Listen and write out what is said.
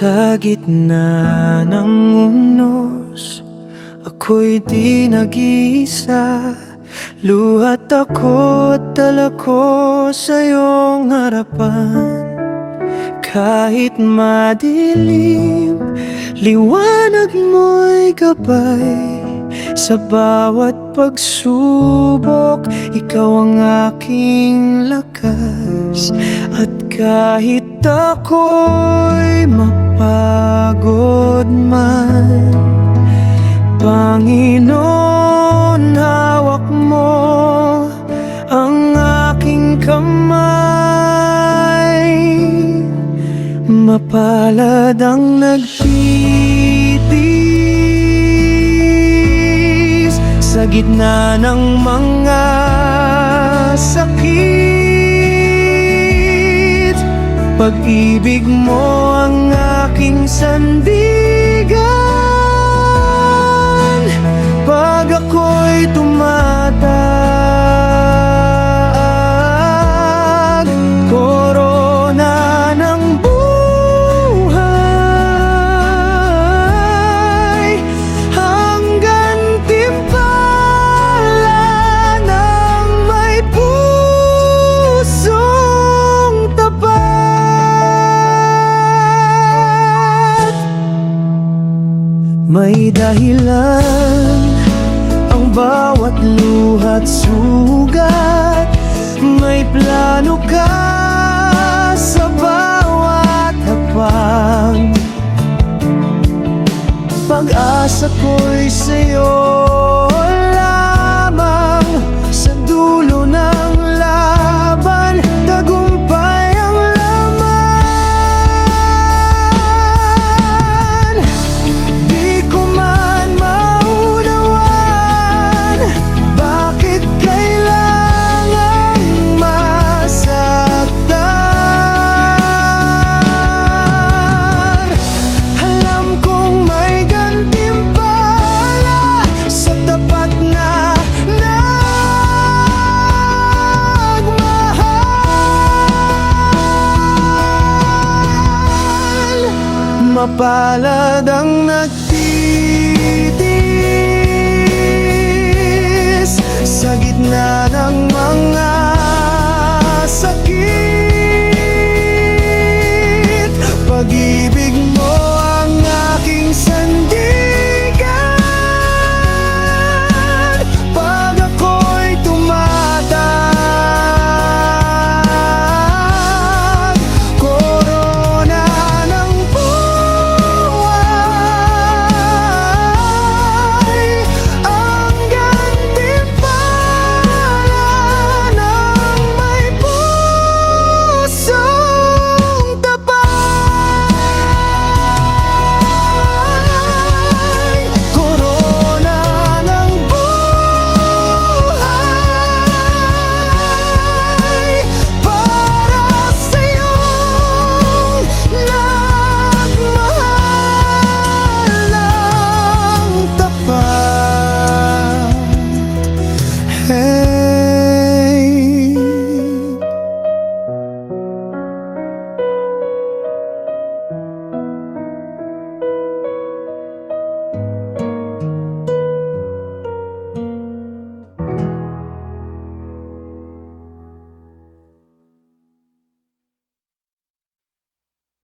Sa gitna ng unos Ako'y di nag-iisa. Luhat ako at dala ko sa iyong harapan. Kahit madilim Liwanag mo'y gabay. Sa bawat pagsubok Ikaw ang aking lakas kahit ako'y mapagod man Panginoon, hawak mo ang aking kamay. Mapalad ang nagtitiis Sa gitna ng mga sakit Pag-ibig mo ang aking sandigan May dahilan. Ang bawat luhat sugat May plano ka sa bawat hapang Pag-asa ko'y sa'yo Mapalad ang nagtitiis Sa gitna